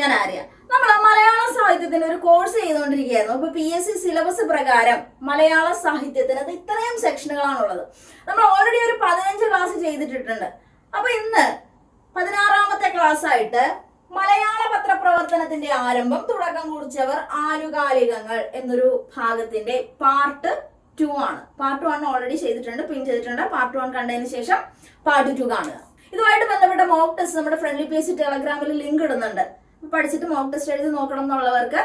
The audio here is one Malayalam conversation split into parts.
ഞാൻ ആര്യ നമ്മൾ മലയാള സാഹിത്യത്തിന്റെ ഒരു കോഴ്സ് ചെയ്തുകൊണ്ടിരിക്കുകയായിരുന്നു. അപ്പൊ പി എസ് സി സിലബസ് പ്രകാരം മലയാള സാഹിത്യത്തിന് അത് ഇത്രയും സെക്ഷനുകളാണുള്ളത് നമ്മൾ ഓൾറെഡി ഒരു പതിനഞ്ച് ക്ലാസ് ചെയ്തിട്ടിട്ടുണ്ട്. അപ്പൊ ഇന്ന് പതിനാറാമത്തെ ക്ലാസ് ആയിട്ട് മലയാള പത്രപ്രവർത്തനത്തിന്റെ ആരംഭം തുടക്കം കുറിച്ചവർ ആനുകാലികങ്ങൾ എന്നൊരു ഭാഗത്തിന്റെ പാർട്ട് ടു ആണ്. പാർട്ട് വൺ ഓൾറെഡി ചെയ്തിട്ടുണ്ട് പിൻ ചെയ്തിട്ടുണ്ട്. പാർട്ട് വൺ കണ്ടതിന് ശേഷം പാർട്ട് ടു കാണുക. ഇതുമായിട്ട് ബന്ധപ്പെട്ട മോക്ക് ടെസ്റ്റ് നമ്മുടെ ഫ്രണ്ട്ലി പേജ് ടെലഗ്രാമിൽ ലിങ്ക് ഇടുന്നുണ്ട്. പഠിച്ചിട്ട് മോക്ക് ടെസ്റ്റ് എഴുതി നോക്കണം എന്നുള്ളവർക്ക്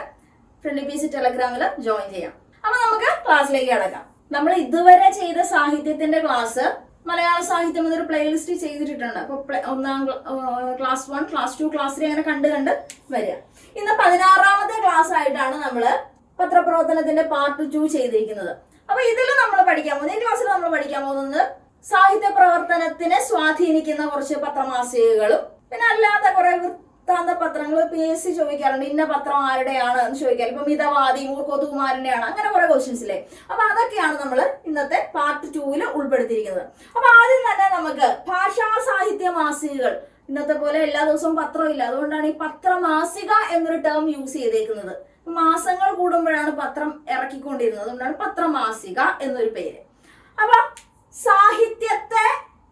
ഫ്രണ്ട്ലി സി ടെലഗ്രാമിൽ ജോയിൻ ചെയ്യാം. അപ്പൊ നമുക്ക് ക്ലാസ്സിലേക്ക് കിടക്കാം. നമ്മൾ ഇതുവരെ ചെയ്ത സാഹിത്യത്തിന്റെ ക്ലാസ് മലയാള സാഹിത്യം എന്നൊരു പ്ലേലിസ്റ്റ് ചെയ്തിട്ടുണ്ട്. അപ്പൊ ഒന്നാം class one class two class three അങ്ങനെ കണ്ട് കണ്ട് വരിക. ഇന്ന് പതിനാറാമത്തെ ക്ലാസ് ആയിട്ടാണ് നമ്മൾ പത്രപ്രവർത്തനത്തിന്റെ പാർട്ട് ടു ചെയ്തിരിക്കുന്നത്. അപ്പൊ ഇതിൽ നമ്മൾ പഠിക്കാൻ പോകുന്നത് ഈ ക്ലാസ്സിൽ നമ്മൾ പഠിക്കാൻ പോകുന്നത് സാഹിത്യ പ്രവർത്തനത്തിനെ സ്വാധീനിക്കുന്ന കുറച്ച് പത്രമാസികകളും പിന്നെ അല്ലാത്ത കുറെ വൃത്താന്ത പത്രങ്ങൾ പി എസ് സി ചോദിക്കാറുണ്ട്. ഇന്ന പത്രം ആരുടെയാണ് എന്ന് ചോദിക്കാൻ ഇപ്പൊ മിതവാദി മൂർക്കോത്തുകുമാരന്റെയാണ് അങ്ങനെ കുറെ ക്വസ്റ്റ്യൻസ് ഇല്ലേ? അപ്പൊ അതൊക്കെയാണ് നമ്മൾ ഇന്നത്തെ പാർട്ട് ടൂവിൽ ഉൾപ്പെടുത്തിയിരിക്കുന്നത്. അപ്പൊ ആദ്യം തന്നെ നമുക്ക് ഭാഷാ സാഹിത്യ മാസികകൾ. ഇന്നത്തെ പോലെ എല്ലാ ദിവസവും പത്രമില്ല അതുകൊണ്ടാണ് ഈ പത്രമാസിക എന്നൊരു ടേം യൂസ് ചെയ്തേക്കുന്നത്. മാസങ്ങൾ കൂടുമ്പോഴാണ് പത്രം ഇറക്കിക്കൊണ്ടിരുന്നത്. അതുകൊണ്ടാണ് പത്രമാസിക എന്നൊരു പേര്. അപ്പൊ സാഹിത്യത്തെ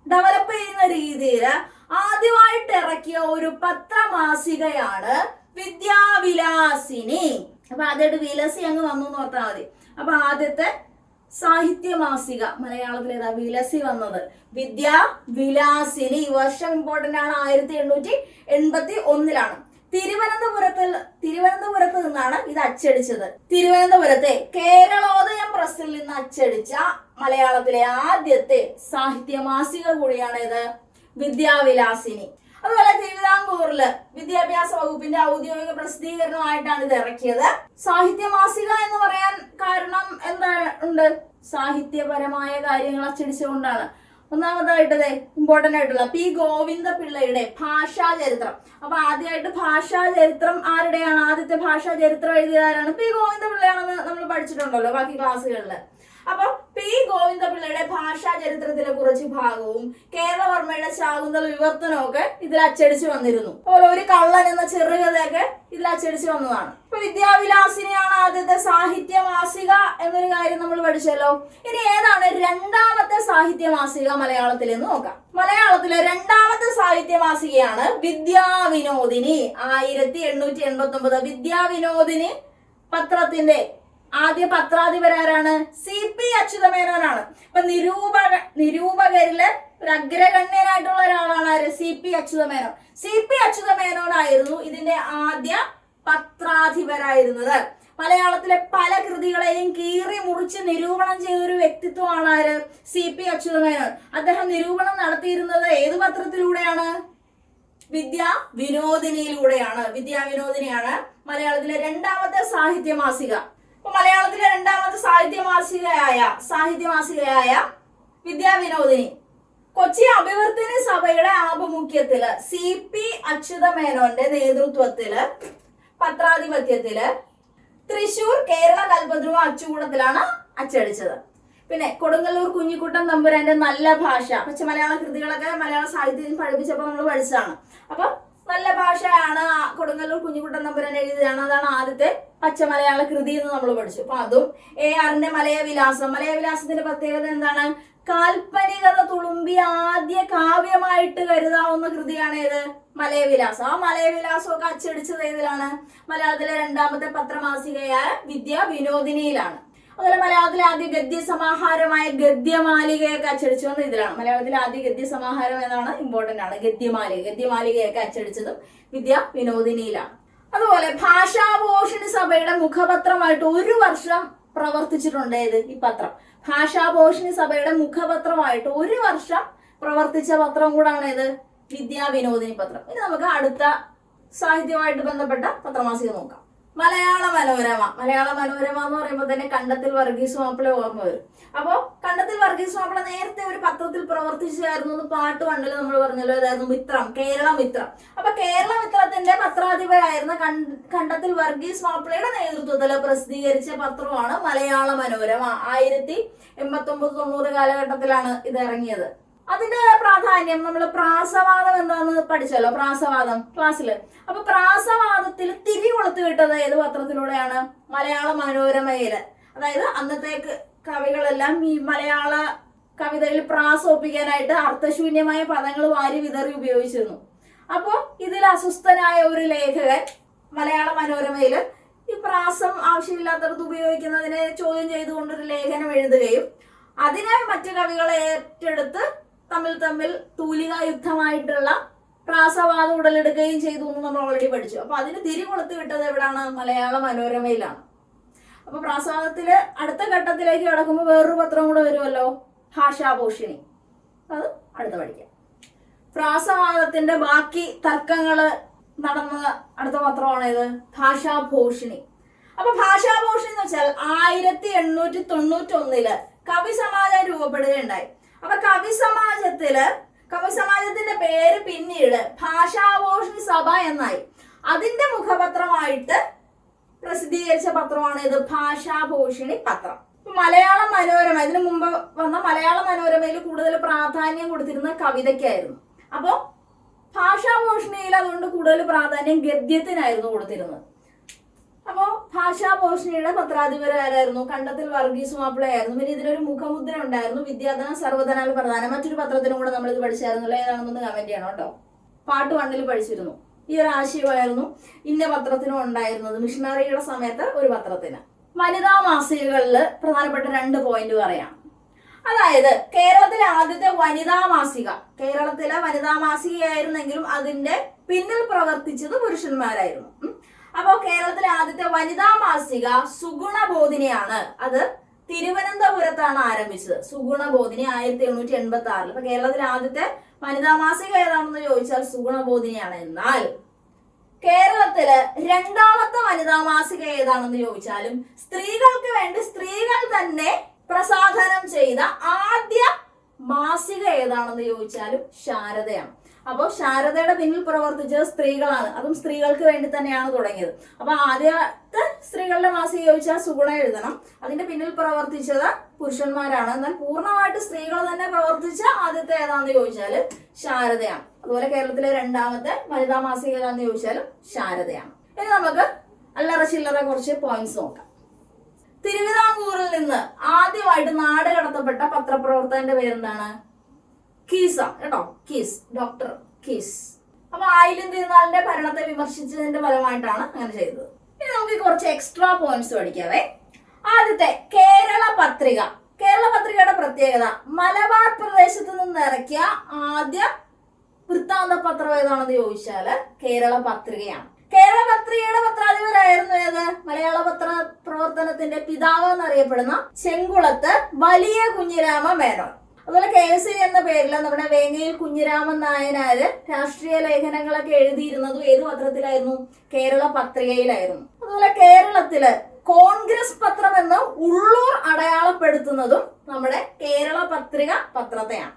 ഡെവലപ്പ് ചെയ്യുന്ന രീതിയിൽ ആദ്യമായിട്ട് ഇറക്കിയ ഒരു പത്രമാസികയാണ് വിദ്യാവിലാസിനി. അപ്പൊ ആദ്യമായിട്ട് വിലസി അങ്ങ് വന്നു എന്ന് ഓർത്താൽ മതി. അപ്പൊ ആദ്യത്തെ സാഹിത്യ മാസിക മലയാളത്തിൽ ഏതാ? വിലസി വന്നത്. വിദ്യാ വിലാസിനി ഈ വർഷം ഇമ്പോർട്ടന്റ് ആണ് ആയിരത്തി എണ്ണൂറ്റി എൺപത്തി ഒന്നിലാണ് തിരുവനന്തപുരത്തിൽ തിരുവനന്തപുരത്ത് നിന്നാണ് ഇത് അച്ചടിച്ചത്. തിരുവനന്തപുരത്തെ കേരളോദയം പ്രസിൽ നിന്ന് അച്ചടിച്ച മലയാളത്തിലെ ആദ്യത്തെ സാഹിത്യ മാസിക കൂടിയാണ് ഇത് വിദ്യാവിലാസിനി. അതുപോലെ തിരുവിതാംകൂറിൽ വിദ്യാഭ്യാസ വകുപ്പിന്റെ ഔദ്യോഗിക പ്രസിദ്ധീകരണമായിട്ടാണ് ഇത് ഇറക്കിയത്. സാഹിത്യ മാസിക എന്ന് പറയാൻ കാരണം എന്താ ഉണ്ട്? സാഹിത്യപരമായ കാര്യങ്ങൾ അച്ചടിച്ചുകൊണ്ടാണ്. ഒന്നാമതായിട്ടത് ഇമ്പോർട്ടന്റ് ആയിട്ടുള്ള പി ഗോവിന്ദ പിള്ളയുടെ ഭാഷാ ചരിത്രം. അപ്പൊ ആദ്യമായിട്ട് ഭാഷാ ചരിത്രം ആരുടെയാണ്? ആദ്യത്തെ ഭാഷാ ചരിത്രം എഴുതിയതാരാണ്? പി ഗോവിന്ദ പിള്ളയാണെന്ന് നമ്മൾ പഠിച്ചിട്ടുണ്ടല്ലോ ബാക്കി ക്ലാസ്സുകളിൽ അപ്പൊ പി ഗോവിന്ദപിള്ളയുടെ ഭാഷാ ചരിത്രത്തിലെ കുറച്ച് ഭാഗവും കേരളവർമ്മയുടെ ശാകുന്തള വിവർത്തനവും ഒക്കെ ഇതിൽ അച്ചടിച്ചു വന്നിരുന്നു. അതുപോലെ ഒരു കള്ളൻ എന്ന ചെറുകഥയൊക്കെ ഇതിൽ അച്ചടിച്ചു വന്നതാണ്. ഇപ്പൊ വിദ്യാവിലാസിനിയാണ് ആദ്യത്തെ സാഹിത്യ മാസിക എന്നൊരു കാര്യം നമ്മൾ പഠിച്ചല്ലോ. ഇനി ഏതാണ് രണ്ടാമത്തെ സാഹിത്യ മാസിക മലയാളത്തിൽ എന്ന് നോക്കാം. മലയാളത്തിലെ രണ്ടാമത്തെ സാഹിത്യ മാസികയാണ് വിദ്യാവിനോദിനി. ആയിരത്തി എണ്ണൂറ്റി എൺപത്തി ഒമ്പത് വിദ്യാവിനോദിനി പത്രത്തിന്റെ ആദ്യ പത്രാധിപരാരാണ് സി പി അച്യുതമേനോനാണ്. ഇപ്പൊ നിരൂപക നിരൂപകരിൽ ഒരു അഗ്രഗണ്യനായിട്ടുള്ള ഒരാളാണ് ആര്? C P Achyutha Menon. C P അച്യുതമേനോനായിരുന്നു ഇതിന്റെ ആദ്യ പത്രാധിപരായിരുന്നത്. മലയാളത്തിലെ പല കൃതികളെയും കീറി മുറിച്ച് നിരൂപണം ചെയ്ത ഒരു വ്യക്തിത്വമാണ് ആര്? C P Achyutha Menon. അദ്ദേഹം നിരൂപണം നടത്തിയിരുന്നത് ഏത് പത്രത്തിലൂടെയാണ്? വിദ്യാ വിനോദിനിയിലൂടെയാണ്. വിദ്യാ വിനോദിനിയാണ് മലയാളത്തിലെ രണ്ടാമത്തെ സാഹിത്യ മാസിക. അപ്പൊ മലയാളത്തിലെ രണ്ടാമത്തെ സാഹിത്യ മാസികയായ സാഹിത്യ മാസികയായ വിദ്യാ വിനോദിനി. കൊച്ചി അഭിവർത്തന സഭയുടെ ആഭിമുഖ്യത്തിൽ സി പി അച്യുതമേനോന്റെ നേതൃത്വത്തിൽ പത്രാധിപത്യത്തിൽ തൃശൂർ കേരള കൽപദ്രുവ അച്ചുകൂടത്തിലാണ് അച്ചടിച്ചത്. പിന്നെ കൊടുങ്ങല്ലൂർ കുഞ്ഞിക്കുട്ടൻ തമ്പുരാന്റെ നല്ല ഭാഷ. പക്ഷെ മലയാള കൃതികളൊക്കെ മലയാള സാഹിത്യത്തിൽ പഠിപ്പിച്ചപ്പോൾ നമ്മൾ പഠിച്ചതാണ്. അപ്പൊ നല്ല ഭാഷയാണ്. കൊടുങ്ങല്ലൂർ കുഞ്ഞിക്കുട്ടൻ നമ്പുരൻ എഴുതിയതാണ്. അതാണ് ആദ്യത്തെ പച്ച മലയാള കൃതി എന്ന് നമ്മൾ പഠിച്ചു. അപ്പൊ അതും എ ആറിന്റെ മലയവിലാസം. മലയവിലാസത്തിന്റെ പ്രത്യേകത എന്താണ്? കാൽപ്പനികത തുളുമ്പി ആദ്യ കാവ്യമായിട്ട് കരുതാവുന്ന കൃതിയാണ് ഏത്? മലയവിലാസം. ആ മലയവിലാസം ഒക്കെ അച്ചടിച്ചത് ഏതിലാണ്? മലയാളത്തിലെ രണ്ടാമത്തെ പത്രമാസികയായ വിദ്യ വിനോദിനിയിലാണ്. അതുപോലെ മലയാളത്തിലെ ആദ്യ ഗദ്യ സമാഹാരമായ ഗദ്യമാലികയൊക്കെ അച്ചടിച്ചു വന്ന ഇതിലാണ്. മലയാളത്തിലെ ആദ്യ ഗദ്യ സമാഹാരം എന്നാണ് ഇമ്പോർട്ടന്റ് ആണ്. ഗദ്യമാലിക ഗദ്യമാലികയൊക്കെ അച്ചടിച്ചതും വിദ്യ വിനോദിനിയിലാണ് അതുപോലെ ഭാഷാഭൂഷണി സഭയുടെ മുഖപത്രമായിട്ട് ഒരു വർഷം പ്രവർത്തിച്ചിട്ടുണ്ട് ഏത് ഈ പത്രം. ഭാഷാഭൂഷണി സഭയുടെ മുഖപത്രമായിട്ട് ഒരു വർഷം പ്രവർത്തിച്ച പത്രം കൂടാണ് ഏത് വിദ്യാ വിനോദിനി പത്രം. ഇനി നമുക്ക് അടുത്ത സാഹിത്യമായിട്ട് ബന്ധപ്പെട്ട പത്രമാസിക നോക്കാം. മലയാള മനോരമ. മലയാള മനോരമ എന്ന് പറയുമ്പോൾ തന്നെ കണ്ടത്തിൽ വർഗീസ് മാപ്പിള ഓർമ്മ വരും. അപ്പോൾ കണ്ടത്തിൽ വർഗീസ് മാപ്പിള നേരത്തെ ഒരു പത്രത്തിൽ പ്രവർത്തിച്ചായിരുന്നു എന്ന് പാട്ട് കണ്ടിൽ നമ്മൾ പറഞ്ഞല്ലോ അതായിരുന്നു മിത്രം കേരള മിത്രം. അപ്പൊ കേരള മിത്രത്തിന്റെ പത്രാധിപരായിരുന്ന കണ്ടത്തിൽ വർഗീസ് മാപ്പിളയുടെ നേതൃത്വത്തിൽ പ്രസിദ്ധീകരിച്ച പത്രമാണ് മലയാള മനോരമ. ആയിരത്തി എൺപത്തി ഒമ്പത് തൊണ്ണൂറ് കാലഘട്ടത്തിലാണ് ഇത് ഇറങ്ങിയത്. അതിന്റെ പ്രാധാന്യം നമ്മൾ പ്രാസവാദം എന്താന്ന് പഠിച്ചല്ലോ പ്രാസവാദം ക്ലാസ്സിൽ അപ്പൊ പ്രാസവാദത്തിൽ തിരി കൊളുത്ത് കിട്ടത് ഏത് പത്രത്തിലൂടെയാണ്? മലയാള മനോരമയിൽ. അതായത് അന്നത്തെ കവികളെല്ലാം ഈ മലയാള കവിതയിൽ പ്രാസോപ്പിക്കാനായിട്ട് അർത്ഥശൂന്യമായ പദങ്ങൾ വാരി വിതറി ഉപയോഗിച്ചിരുന്നു. അപ്പോൾ ഇതിൽ അസ്വസ്ഥനായ ഒരു ലേഖകൻ മലയാള മനോരമയിൽ ഈ പ്രാസം ആവശ്യമില്ലാത്തടത്ത് ഉപയോഗിക്കുന്നതിനെ ചോദ്യം ചെയ്തുകൊണ്ടൊരു ലേഖനം എഴുതുകയും അതിനെ മറ്റു കവികളെ ഏറ്റെടുത്ത് തമ്മിൽ തമ്മിൽ തൂലിക യുദ്ധമായിട്ടുള്ള പ്രാസവാദം ഉടലെടുക്കുകയും ചെയ്തു എന്ന് നമ്മൾ ഓൾറെഡി പഠിച്ചു. അപ്പൊ അതിന് തിരി കൊളുത്തി വിട്ടത് എവിടാണ്? മലയാള മനോരമയിലാണ്. അപ്പൊ പ്രാസവാദത്തിൽ അടുത്ത ഘട്ടത്തിലേക്ക് കടക്കുമ്പോൾ വേറൊരു പത്രം കൂടെ വരുമല്ലോ? ഭാഷാഭൂഷണി. അത് അടുത്ത പഠിക്കാം. പ്രാസവാദത്തിന്റെ ബാക്കി തർക്കങ്ങൾ നടന്ന അടുത്ത പത്രമാണ് ഇത് ഭാഷാഭൂഷണി. അപ്പൊ ഭാഷാഭൂഷണി എന്ന് വെച്ചാൽ ആയിരത്തി എണ്ണൂറ്റി തൊണ്ണൂറ്റി ഒന്നിൽ കവി സമാജം രൂപപ്പെടുകയുണ്ടായി. അപ്പൊ കവി സമാജത്തിൽ കവി സമാജത്തിന്റെ പേര് പിന്നീട് ഭാഷാഭൂഷണി സഭ എന്നായി. അതിന്റെ മുഖപത്രമായിട്ട് പ്രസിദ്ധീകരിച്ച പത്രമാണ് ഇത് ഭാഷാഭൂഷണി പത്രം. മലയാള മനോരമ ഇതിനു മുമ്പ് വന്ന മലയാള മനോരമയിൽ കൂടുതൽ പ്രാധാന്യം കൊടുത്തിരുന്ന കവിതയ്ക്കായിരുന്നു. അപ്പോ ഭാഷാഭൂഷണിയിൽ അതുകൊണ്ട് കൂടുതൽ പ്രാധാന്യം ഗദ്യത്തിനായിരുന്നു കൊടുത്തിരുന്നത്. അപ്പോ ഭാഷാഭൂഷണിയുടെ പത്രാധിപരായിരുന്നു കണ്ടത്തിൽ വർഗീസ് മാപ്പിളയായിരുന്നു. പിന്നെ ഇതിനൊരു മുഖമുദ്ര ഉണ്ടായിരുന്നു. വിദ്യാധന സർവധനാൽ പ്രധാനം. മറ്റൊരു പത്രത്തിനും കൂടെ നമ്മൾ ഇത് പഠിച്ചായിരുന്നല്ലോ ഏതാണെന്നൊന്ന് കമന്റ് ചെയ്യണം കേട്ടോ. പാട്ട് വണ്ണിൽ പഠിച്ചിരുന്നു. ഈ ഒരു ആശയമായിരുന്നു ഇന്ന പത്രത്തിനും ഉണ്ടായിരുന്നത്. മിഷണറിയുടെ സമയത്ത് ഒരു പത്രത്തിന്. വനിതാ മാസികകളിൽ പ്രധാനപ്പെട്ട രണ്ട് പോയിന്റ് പറയാം. അതായത് കേരളത്തിലെ ആദ്യത്തെ വനിതാ മാസിക. കേരളത്തിലെ വനിതാ മാസികയായിരുന്നെങ്കിലും അതിന്റെ പിന്നിൽ പ്രവർത്തിച്ചത് പുരുഷന്മാരായിരുന്നു. അപ്പോ കേരളത്തിലെ ആദ്യത്തെ വനിതാ മാസിക സുഗുണബോധിനിയാണ്. അത് തിരുവനന്തപുരത്താണ് ആരംഭിച്ചത്. സുഗുണബോധിനി ആയിരത്തി എണ്ണൂറ്റി എൺപത്തി ആറിൽ അപ്പൊ കേരളത്തിലെ ആദ്യത്തെ വനിതാ മാസിക ഏതാണെന്ന് ചോദിച്ചാൽ സുഗുണബോധിനിയാണ്. എന്നാൽ കേരളത്തിൽ രണ്ടാമത്തെ വനിതാ മാസിക ഏതാണെന്ന് ചോദിച്ചാലും സ്ത്രീകൾക്ക് വേണ്ടി സ്ത്രീകൾ തന്നെ പ്രസാധനം ചെയ്ത ആദ്യ മാസിക ഏതാണെന്ന് ചോദിച്ചാലും ശാരദയാണ്. അപ്പോൾ ശാരദയുടെ പിന്നിൽ പ്രവർത്തിച്ചത് സ്ത്രീകളാണ്. അതും സ്ത്രീകൾക്ക് വേണ്ടി തന്നെയാണ് തുടങ്ങിയത്. അപ്പൊ ആദ്യത്തെ സ്ത്രീകളുടെ മാസിക ചോദിച്ചാൽ സുഗുണ എഴുതണം. അതിന്റെ പിന്നിൽ പ്രവർത്തിച്ചത് പുരുഷന്മാരാണ്. എന്നാൽ പൂർണമായിട്ട് സ്ത്രീകൾ തന്നെ പ്രവർത്തിച്ച ആദ്യത്തെ ഏതാണെന്ന് ചോദിച്ചാൽ ശാരദയാണ്. അതുപോലെ കേരളത്തിലെ രണ്ടാമത്തെ വനിതാ മാസിക ഏതാണെന്ന് ചോദിച്ചാലും ശാരദയാണ്. ഇനി നമുക്ക് അല്ലറ ചില്ലറ കുറച്ച് പോയിന്റ്സ് നോക്കാം. തിരുവിതാംകൂറിൽ നിന്ന് ആദ്യമായിട്ട് നാട് കടത്തപ്പെട്ട പത്രപ്രവർത്തകന്റെ പേരെന്താണ്? കീസ കേട്ടോ? കീസ് ഡോക്ടർ കീസ് അപ്പൊ ആയിലും തിരുനാളിന്റെ ഭരണത്തെ വിമർശിച്ചതിന്റെ ഫലമായിട്ടാണ് അങ്ങനെ ചെയ്തത്. ഇനി നമുക്ക് കുറച്ച് എക്സ്ട്രാ പോയിന്റ്സ് പഠിക്കാവേ. ആദ്യത്തെ കേരള പത്രിക. കേരള പത്രികയുടെ പ്രത്യേകത മലബാർ പ്രദേശത്ത് നിന്ന് ഇറക്കിയ ആദ്യ വൃത്താന്ത പത്രം ഏതാണെന്ന് ചോദിച്ചാൽ കേരള പത്രികയാണ്. കേരള പത്രികയുടെ പത്രാധിപരായിരുന്നു ഏത്? മലയാള പത്ര പ്രവർത്തനത്തിന്റെ പിതാവ് എന്നറിയപ്പെടുന്ന ചെങ്കുളത്ത് വലിയ കുഞ്ഞിരാമ മേനോൻ. അതുപോലെ കെ എസ് എന്ന പേരിൽ നമ്മുടെ വേങ്ങയിൽ കുഞ്ഞിരാമൻ നായനാര് രാഷ്ട്രീയ ലേഖനങ്ങളൊക്കെ എഴുതിയിരുന്നത് ഏത് പത്രത്തിലായിരുന്നു? കേരള പത്രികയിലായിരുന്നു. അതുപോലെ കേരളത്തിൽ കോൺഗ്രസ് പത്രം എന്ന് ഉള്ളൂർ അടയാളപ്പെടുത്തുന്നതും നമ്മുടെ കേരള പത്രിക പത്രത്തെയാണ്.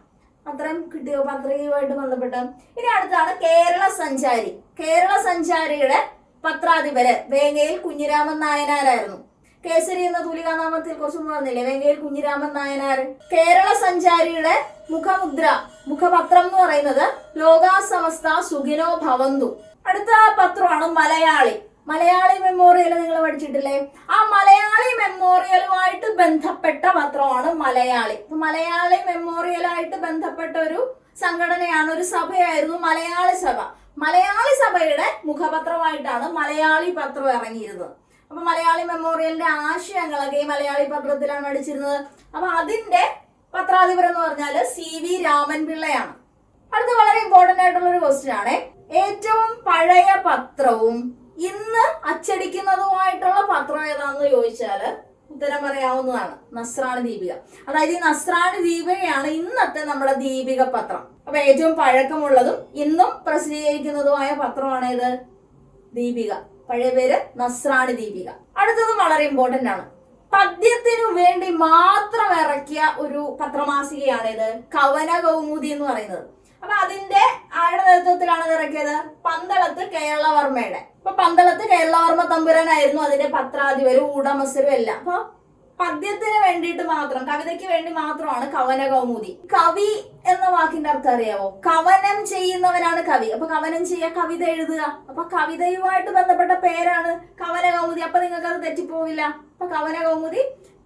പത്രം കിട്ടിയോ? പത്രികയുമായിട്ട് ബന്ധപ്പെട്ട്. ഇനി അടുത്താണ് കേരള സഞ്ചാരി. കേരള സഞ്ചാരിയുടെ പത്രാധിപര് വേങ്ങയിൽ കുഞ്ഞിരാമൻ നായനാരായിരുന്നു. കേസരി എന്ന തൂലികാനാമത്തിൽ കുറച്ചൊന്നും പറഞ്ഞില്ലേ? വേങ്ങയിൽ കുഞ്ഞിരാമൻ നായനാർ കേരള സഞ്ചാരിയുടെ മുഖമുദ്ര മുഖപത്രം എന്ന് പറയുന്നത് ലോകാസമസ്ത സുഖിനോ ഭവന്തു. അടുത്ത പത്രമാണ് മലയാളി. മലയാളി മെമ്മോറിയൽ നിങ്ങൾ പഠിച്ചിട്ടില്ലേ? ആ മലയാളി മെമ്മോറിയലുമായിട്ട് ബന്ധപ്പെട്ട പത്രമാണ് മലയാളി. മലയാളി മെമ്മോറിയലായിട്ട് ബന്ധപ്പെട്ട ഒരു സംഘടനയാണ് ഒരു സഭയായിരുന്നു മലയാളി സഭ. മലയാളി സഭയുടെ മുഖപത്രമായിട്ടാണ് മലയാളി പത്രം ഇറങ്ങിയിരുന്നത്. അപ്പൊ മലയാളി മെമ്മോറിയലിന്റെ ആശയങ്ങളൊക്കെ ഈ മലയാളി പത്രത്തിലാണ് അടിച്ചിരുന്നത് അപ്പൊ അതിന്റെ പത്രാധിപർ എന്ന് പറഞ്ഞാൽ സി വി രാമൻ പിള്ളയാണ്. അടുത്ത വളരെ ഇമ്പോർട്ടന്റ് ആയിട്ടുള്ള ഒരു ക്വസ്റ്റ്യൻ ആണ്. ഏറ്റവും പഴയ പത്രവും ഇന്ന് അച്ചടിക്കുന്നതുമായിട്ടുള്ള പത്രം ഏതാണെന്ന് ചോദിച്ചാൽ ഉത്തരം പറയാവുന്നതാണ് നസ്രാണി ദീപിക. അതായത് ഈ നസ്രാണി ദീപികയാണ് ഇന്നത്തെ നമ്മുടെ ദീപിക പത്രം. അപ്പൊ ഏറ്റവും പഴക്കമുള്ളതും ഇന്നും പ്രസിദ്ധീകരിക്കുന്നതുമായ പത്രമാണ് ഇത് ദീപിക. പഴയ പേര് നസ്രാണി ദീപിക. അടുത്തത് വളരെ ഇമ്പോർട്ടന്റ് ആണ്. പദ്യത്തിനു വേണ്ടി മാത്രം ഇറക്കിയ ഒരു പത്രമാസികയാണ് ഇത്. കവന കൗമുദി എന്ന് പറയുന്നത്. അപ്പൊ അതിന്റെ ആരുടെ നേതൃത്വത്തിലാണ് ഇത് ഇറക്കിയത്? പന്തളത്ത് കേരളവർമ്മയുടെ. അപ്പൊ പന്തളത്ത് കേരളവർമ്മ തമ്പുരാനായിരുന്നു അതിന്റെ പത്രാധിപരും ഉടമസ്ഥരും എല്ലാം. അപ്പൊ പദ്യത്തിന് വേണ്ടിയിട്ട് മാത്രം കവിതയ്ക്ക് വേണ്ടി മാത്രമാണ് കവന കൗമുദി. കവി എന്ന വാക്കിന്റെ അർത്ഥം അറിയാവോ? കവനം ചെയ്യുന്നവനാണ് കവി. അപ്പൊ കവനം ചെയ്യുക കവിത എഴുതുക. അപ്പൊ കവിതയുമായിട്ട് ബന്ധപ്പെട്ട പേരാണ് കവന കൗമുദി. അപ്പൊ നിങ്ങൾക്ക് അത് തെറ്റിപ്പോവില്ല. അപ്പൊ കവന കൗമുദി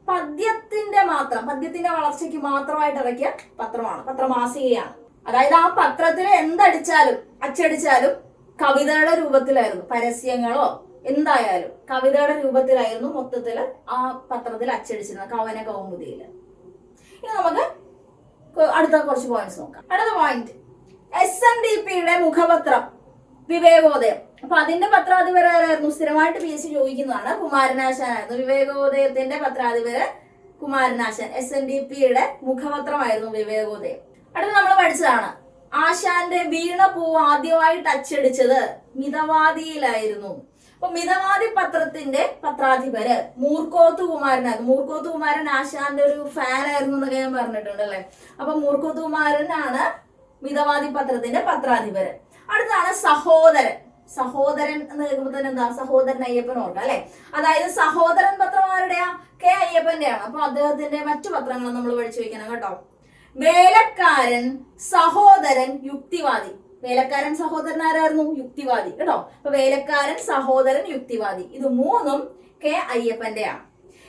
പദ്യത്തിന്റെ മാത്രം പദ്യത്തിന്റെ വളർച്ചയ്ക്ക് മാത്രമായിട്ട് ഇറക്കിയ പത്രമാണ്. പത്രമാസികയാണ്. അതായത് ആ പത്രത്തിൽ എന്തടിച്ചാലും അച്ചടിച്ചാലും കവിതയുടെ രൂപത്തിലായിരുന്നു. പരസ്യങ്ങളോ എന്തായാലും കവിതയുടെ രൂപത്തിലായിരുന്നു മൊത്തത്തിൽ ആ പത്രത്തിൽ അച്ചടിച്ചിരുന്നത് കവന കൗമുദിയിൽ. ഇനി നമുക്ക് അടുത്ത കുറച്ച് പോയിന്റ്സ് നോക്കാം. അടുത്ത പോയിന്റ് എസ് എൻ ഡി പിയുടെ മുഖപത്രം വിവേകോദയം. അപ്പൊ അതിന്റെ പത്രാധിപരായിരുന്നു സ്ഥിരമായിട്ട് പി എസ് സി ചോദിക്കുന്നതാണ് കുമാരനാശാനായിരുന്നു. വിവേകോദയത്തിന്റെ പത്രാധിപര് കുമാരനാശാൻ. എസ് എൻ ഡി പിയുടെ മുഖപത്രമായിരുന്നു വിവേകോദയം. അടുത്ത നമ്മൾ പഠിച്ചതാണ്. ആശാന്റെ വീണ പൂവ് ആദ്യമായിട്ട് അച്ചടിച്ചത് മിതവാദിയിലായിരുന്നു. അപ്പൊ മിതവാദി പത്രത്തിന്റെ പത്രാധിപര് മൂർക്കോത്ത് കുമാരനായിരുന്നു മൂർക്കോത്ത് കുമാരൻ ആശാന്റെ ഒരു ഫാൻ ആയിരുന്നു എന്നൊക്കെ ഞാൻ പറഞ്ഞിട്ടുണ്ട് അല്ലെ? അപ്പൊ മൂർക്കോത്ത് കുമാരനാണ് മിതവാദി പത്രത്തിന്റെ പത്രാധിപര്. അടുത്താണ് സഹോദരൻ. സഹോദരൻ എന്ന് കേൾക്കുമ്പോൾ തന്നെ എന്താ? സഹോദരൻ അയ്യപ്പൻ ഓർക്കാം അല്ലെ? അതായത് സഹോദരൻ പത്രം ആരുടെയാ? കെ അയ്യപ്പന്റെയാണ്. അപ്പൊ അദ്ദേഹത്തിന്റെ മറ്റു പത്രങ്ങളും നമ്മൾ പഠിച്ചു വെക്കണം കേട്ടോ. വേലക്കാരൻ സഹോദരൻ യുക്തിവാദി. വേലക്കാരൻ സഹോദരൻ ആരായിരുന്നു? യുക്തിവാദി. കേട്ടോ? അപ്പൊ വേലക്കാരൻ സഹോദരൻ യുക്തിവാദി. ഇത് മൂന്നും കെ അയ്യപ്പന്റെയാണ്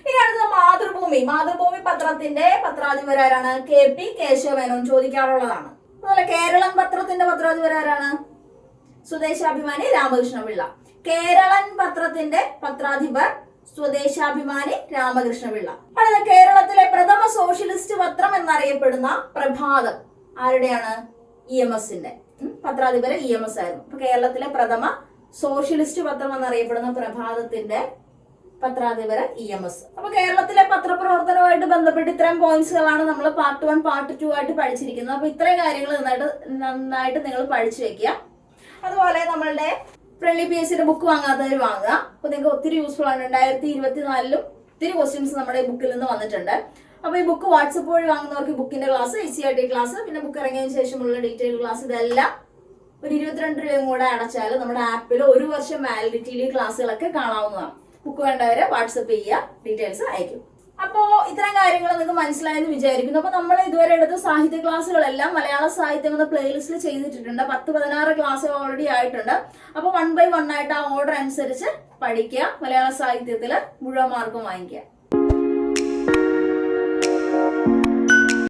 ഇനി അടുത്ത മാതൃഭൂമി. മാതൃഭൂമി പത്രത്തിന്റെ പത്രാധിപരാരാണ് കെ പി കേശവമേനോൻ ചോദിക്കാറുള്ളതാണ്. അതുപോലെ കേരളം പത്രത്തിന്റെ പത്രാധിപരാരാണ് സ്വദേശാഭിമാനി രാമകൃഷ്ണപിള്ള. കേരളൻ പത്രത്തിന്റെ പത്രാധിപർ സ്വദേശാഭിമാനി രാമകൃഷ്ണപിള്ള. അടുത്ത കേരളത്തിലെ പ്രഥമ സോഷ്യലിസ്റ്റ് പത്രം എന്നറിയപ്പെടുന്ന പ്രഭാതം ആരുടെയാണ്? ഇ എം എസിന്റെ. പത്രാധിപര് ഇ എം എസ് ആയിരുന്നു. അപ്പൊ കേരളത്തിലെ പ്രഥമ സോഷ്യലിസ്റ്റ് പത്രം എന്നറിയപ്പെടുന്ന പ്രഭാതത്തിന്റെ പത്രാധിപര് ഇ എം എസ്. അപ്പൊ കേരളത്തിലെ പത്രപ്രവർത്തനവുമായിട്ട് ബന്ധപ്പെട്ട് ഇത്രയും പോയിന്റ്സുകളാണ് നമ്മൾ പാർട്ട് വൺ പാർട്ട് ടു ആയിട്ട് പഠിച്ചിരിക്കുന്നത്. അപ്പൊ ഇത്രയും കാര്യങ്ങൾ നന്നായിട്ട് നന്നായിട്ട് നിങ്ങൾ പഠിച്ചു വെക്കുക. അതുപോലെ നമ്മളുടെ ഫ്രണ്ട്ലി പി എസ് സിയുടെ ബുക്ക് വാങ്ങാത്തവർ വാങ്ങുക. അപ്പൊ നിങ്ങൾക്ക് ഒത്തിരി യൂസ്ഫുൾ ആണ്. രണ്ടായിരത്തി ഇരുപത്തിനാലിലും ഒത്തിരി ക്വസ്റ്റ്യൻസ് നമ്മുടെ ബുക്കിൽ നിന്ന് വന്നിട്ടുണ്ട്. അപ്പൊ ഈ ബുക്ക് വാട്സപ്പ് വഴി വാങ്ങുന്നവർക്ക് ബുക്കിന്റെ class I C R T class പിന്നെ ബുക്ക് ഇറങ്ങിയതിന് ശേഷമുള്ള ഡീറ്റെയിൽ ക്ലാസ് ഇതെല്ലാം ഒരു ഇരുപത്തിരണ്ട് രൂപയും കൂടെ അടച്ചാൽ നമ്മുടെ ആപ്പിൽ ഒരു വർഷം വാലിഡിറ്റിയിൽ ക്ലാസ്സുകളൊക്കെ കാണാവുന്നതാണ്. ബുക്ക് വേണ്ടവരെ വാട്സപ്പ് ചെയ്യുക ഡീറ്റെയിൽസ് അയക്കും അപ്പോൾ ഇത്തരം കാര്യങ്ങൾ നിങ്ങൾക്ക് മനസ്സിലായെന്ന് വിചാരിക്കുന്നു. അപ്പോൾ നമ്മൾ ഇതുവരെ എടുത്ത സാഹിത്യ ക്ലാസ്സുകളെല്ലാം മലയാള സാഹിത്യം എന്ന പ്ലേലിസ്റ്റിൽ ചെയ്തിട്ടുണ്ട്. പത്ത് പതിനാറ് ക്ലാസ്സുകൾ ഓൾറെഡി ആയിട്ടുണ്ട്. അപ്പോൾ വൺ ബൈ വൺ ആയിട്ട് ആ ഓർഡർ അനുസരിച്ച് പഠിക്കുക മലയാള സാഹിത്യത്തിൽ മുഴുവൻ മാർക്കും വാങ്ങിക്കുക.